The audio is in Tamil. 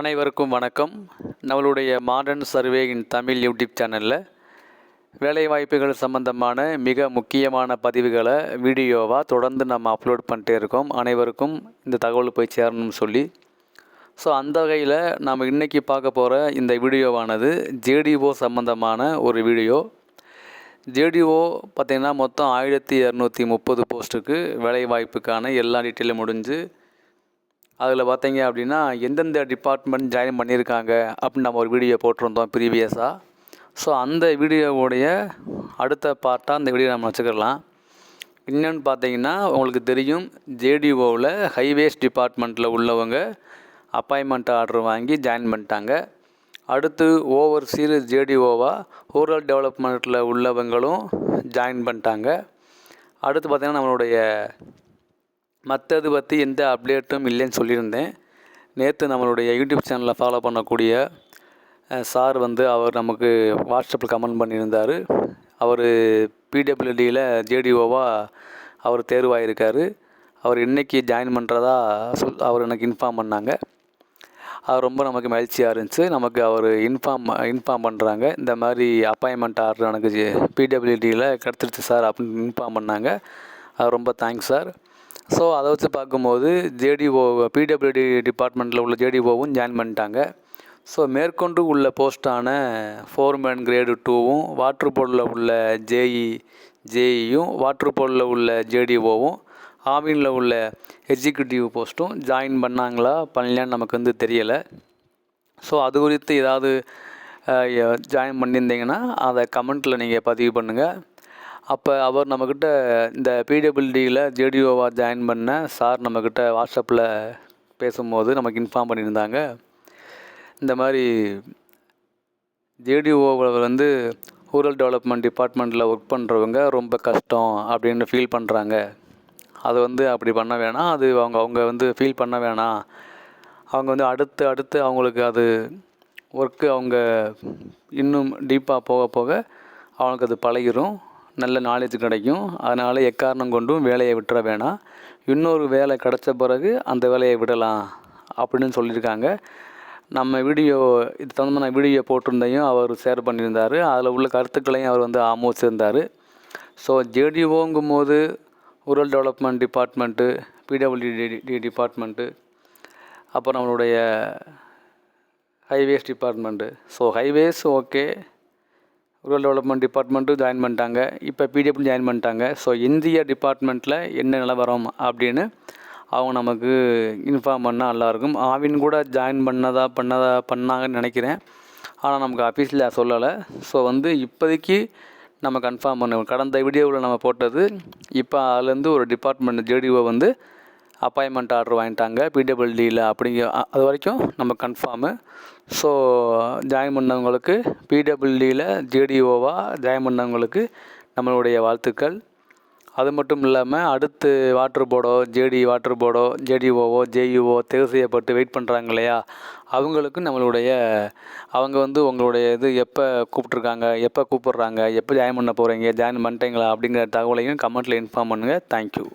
அனைவருக்கும் வணக்கம். நம்மளுடைய modern survey in Tamil YouTube சேனலில் வேலைவாய்ப்புகள் சம்பந்தமான மிக முக்கியமான பதிவுகளை வீடியோவாக தொடர்ந்து நம்ம அப்லோட் பண்ணிட்டே இருக்கோம். அனைவருக்கும் இந்த தகவல் போய் சேரணும்னு சொல்லி. ஸோ அந்த வகையில் நாம் இன்றைக்கி பார்க்க போகிற இந்த வீடியோவானது ஜேடிஓ சம்பந்தமான ஒரு வீடியோ. ஜேடிஓ பார்த்திங்கன்னா மொத்தம் ஆயிரத்தி இரநூத்தி முப்பது போஸ்ட்டுக்கு வேலைவாய்ப்புக்கான எல்லா டீட்டெயிலும் முடிஞ்சு அதில் பார்த்தீங்க அப்படின்னா எந்தெந்த டிபார்ட்மெண்ட் ஜாயின் பண்ணியிருக்காங்க அப்படின்னு நம்ம ஒரு வீடியோ போட்டிருந்தோம் ப்ரீவியஸாக ஸோ அந்த வீடியோவுடைய அடுத்த பார்ட்டாக அந்த வீடியோ நம்ம வச்சுக்கலாம் இன்னொன்று பார்த்தீங்கன்னா உங்களுக்கு தெரியும் ஜேடிஓவில் ஹைவேஸ் டிபார்ட்மெண்ட்டில் உள்ளவங்க அப்பாயின்மெண்ட் ஆர்டர் வாங்கி ஜாயின் பண்ணிட்டாங்க. அடுத்து ஓவர் சீர் ஜேடிஓவாக ரூரல் டெவலப்மெண்ட்டில் உள்ளவங்களும் ஜாயின் பண்ணிட்டாங்க. அடுத்து பார்த்திங்கன்னா நம்மளுடைய மற்றது பற்றி எந்த அப்டேட்டும் இல்லைன்னு சொல்லியிருந்தேன். நேற்று நம்மளுடைய யூடியூப் சேனலில் ஃபாலோ பண்ணக்கூடிய சார் வந்து அவர் நமக்கு வாட்ஸ்அப்பில் கமெண்ட் பண்ணியிருந்தார். அவர் பிடபிள்யூடியில் ஜேடிஓவாக அவர் தேர்வாயிருக்கார். அவர் இன்றைக்கி ஜாயின் பண்ணுறதா சொல் அவர் எனக்கு இன்ஃபார்ம் பண்ணாங்க. அது ரொம்ப நமக்கு மகிழ்ச்சியாக இருந்துச்சு. நமக்கு அவர் இன்ஃபார்ம் இன்ஃபார்ம் பண்ணுறாங்க இந்த மாதிரி அப்பாயின்மெண்ட் ஆர்டர் எனக்கு பிடபிள்யூடியில் கிடச்சிருச்சு சார் அப்படின்னு இன்ஃபார்ம் பண்ணாங்க. அது ரொம்ப தேங்க்ஸ் சார். ஸோ அதை வச்சு பார்க்கும்போது ஜேடிஓ பிடபிள்யூடி டிபார்ட்மெண்ட்டில் உள்ள ஜேடிஓவும் ஜாயின் பண்ணிட்டாங்க. ஸோ மேற்கொண்டு உள்ள போஸ்ட்டான ஃபோர்மேன் கிரேடு டூவும் வாட்ரு போர்டில் உள்ள ஜேஇ ஜேஇயும் வாட்ரு போர்டில் உள்ள ஜேடிஓவும் ஆவினில் உள்ள எக்ஸிக்யூட்டிவ் போஸ்ட்டும் ஜாயின் பண்ணாங்களா பண்ணலான்னு நமக்கு வந்து தெரியலை. ஸோ அது குறித்து ஏதாவது ஜாயின் பண்ணியிருந்தீங்கன்னா அதை கமெண்ட்டில் நீங்கள் பதிவு பண்ணுங்கள் அப்போ அவர் நம்மக்கிட்ட இந்த பிடபிள்யூடியில் ஜேடிஓவாக ஜாயின் பண்ண சார் நம்மக்கிட்ட வாட்ஸ்அப்பில் பேசும்போது நமக்கு இன்ஃபார்ம் பண்ணியிருந்தாங்க. இந்த மாதிரி ஜேடிஓவில் வந்து ரூரல் டெவலப்மெண்ட் டிபார்ட்மெண்ட்டில் ஒர்க் பண்ணுறவங்க ரொம்ப கஷ்டம் அப்படின்னு ஃபீல் பண்ணுறாங்க அது வந்து அப்படி பண்ண வேணாம். அது அவங்க அவங்க வந்து ஃபீல் பண்ண வேணாம். அவங்க வந்து அடுத்து அடுத்து அவங்களுக்கு அது ஒர்க்கு அவங்க இன்னும் டீப்பாக போக போக அவங்களுக்கு அது பழகிரும். நல்ல நாலேஜ் கிடைக்கும். அதனால் எக்காரணம் கொண்டும் வேலையை விட்டுற வேணாம். இன்னொரு வேலை கிடச்ச பிறகு அந்த வேலையை விடலாம் அப்படின்னு சொல்லியிருக்காங்க. நம்ம வீடியோ இது தகுந்த நான் வீடியோ போட்டிருந்தையும் அவர் ஷேர் பண்ணியிருந்தார். அதில் உள்ள கருத்துக்களையும் அவர் வந்து ஆமோசிருந்தார் ஸோ ஜேடிஓங்கும் போது rural development department PWD department அப்புறம் நம்மளுடைய highways department so highways okay rural development டிபார்ட்மெண்ட்டும் join பண்ணிட்டாங்க. இப்போ பிடிஎஃப்னு ஜாயின் பண்ணிட்டாங்க. ஸோ இந்திய டிபார்ட்மெண்ட்டில் என்ன நிலவரம் அப்படின்னு அவங்க நமக்கு இன்ஃபார்ம் பண்ணால் நல்லாயிருக்கும் ஆவின் கூட ஜாயின் பண்ணதா பண்ணதா பண்ணாங்கன்னு நினைக்கிறேன். ஆனால் நமக்கு ஆஃபீஸில் சொல்லலை. ஸோ வந்து இப்போதைக்கு நம்ம கன்ஃபார்ம் பண்ணுவோம் கடந்த வீடியோவில் நம்ம போட்டது இப்போ அதுலேருந்து ஒரு டிபார்ட்மெண்ட் ஜேடிஓ வந்து அப்பாயின்மெண்ட் ஆர்டர் வாங்கிட்டாங்க பிடபிள்யூடியில் அப்படிங்க அது வரைக்கும் நம்ம கன்ஃபார்மு ஸோ ஜாயின் பண்ணவங்களுக்கு பிடபிள்யூடியில் ஜேடிஓவாக ஜாயின் பண்ணவங்களுக்கு நம்மளுடைய வாழ்த்துக்கள். அது மட்டும் இல்லாமல் அடுத்து வாட்ரு போர்டோ ஜேடி வாட்ரு போர்டோ ஜேடிஓவோ ஜேயுஓ தேர்வு செய்யப்பட்டு வெயிட் பண்ணுறாங்க இல்லையா? அவங்களுக்கும் நம்மளுடைய அவங்க வந்து உங்களுடைய இது எப்போ கூப்பிட்ருக்காங்க எப்போ கூப்பிட்றாங்க எப்போ ஜாயின் பண்ண போகிறீங்க ஜாயின் பண்ணிட்டீங்களா அப்படிங்கிற தகவலையும் கமெண்ட்டில் இன்ஃபார்ம் பண்ணுங்கள் தேங்க்யூ